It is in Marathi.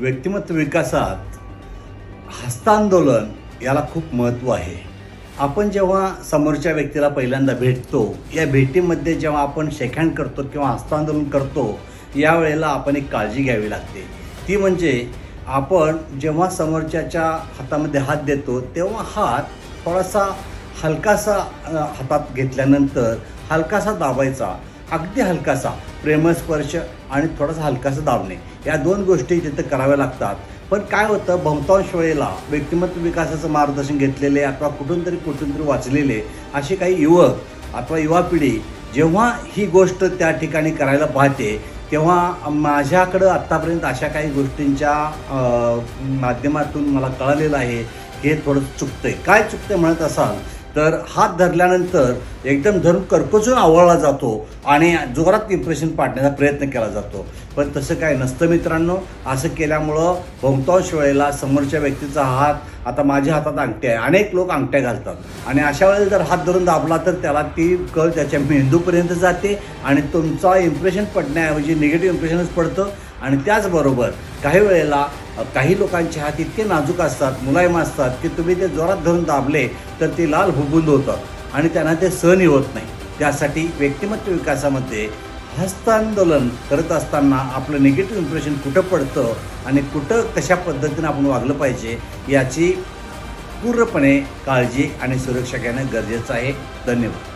व्यक्तिमत्व विकासात हस्तांदोलन याला खूप महत्त्व आहे. आपण जेव्हा समोरच्या व्यक्तीला पहिल्यांदा भेटतो या भेटीमध्ये जेव्हा आपण शेखहँड करतो किंवा हस्तांदोलन करतो यावेळेला आपण एक काळजी घ्यावी लागते. ती म्हणजे आपण जेव्हा समोरच्याच्या हातामध्ये हात देतो तेव्हा हात थोडासा हलकासा हातात घेतल्यानंतर हलकासा दाबायचा. अगदी हलकासा प्रेमस्पर्श आणि थोडासा हलकासा दाबणे. या दोन गोष्टी तिथं कराव्या लागतात. पण काय होतं बहुतांश वेळेला व्यक्तिमत्व विकासाचं मार्गदर्शन घेतलेले अथवा कुठून तरी कुठून तरी वाचलेले असे काही युवक अथवा युवा पिढी जेव्हा ही गोष्ट त्या ठिकाणी करायला पाहते तेव्हा माझ्याकडं आत्तापर्यंत अशा काही गोष्टींच्या माध्यमातून मला कळलेलं आहे. हे थोडं चुकतं आहे काय चुकतं म्हणत असाल तर हात धरल्यानंतर एकदम धरून कर्कचून आवळला जातो आणि जोरात इम्प्रेशन पाडण्याचा प्रयत्न केला जातो. पण तसं काय नसतं मित्रांनो. असं केल्यामुळं बहुतांश वेळेला समोरच्या व्यक्तीचा हात आता माझ्या हातात अंगठ्या आहे. अनेक लोक अंगठ्या घालतात. आणि अशा वेळेला जर हात धरून दाबला तर त्याला ती कळ त्याच्या मेंदूपर्यंत जाते आणि तुमचा इम्प्रेशन पडण्याऐवजी निगेटिव्ह इम्प्रेशनच पडतं. आणि त्याचबरोबर काही वेळेला काही लोकांचे हात इतके नाजूक असतात मुलायम असतात की तुम्ही ते जोरात धरून दाबले तर ते लाल हुबुंद होतं आणि त्यांना ते सहनही होत नाही. त्यासाठी व्यक्तिमत्व विकासामध्ये हस्तांदोलन करत असताना आपलं निगेटिव्ह इम्प्रेशन कुठं पडतं आणि कुठं कशा पद्धतीनं आपण वागलं पाहिजे याची पूर्णपणे काळजी आणि सुरक्षा घेणं गरजेचं आहे. धन्यवाद.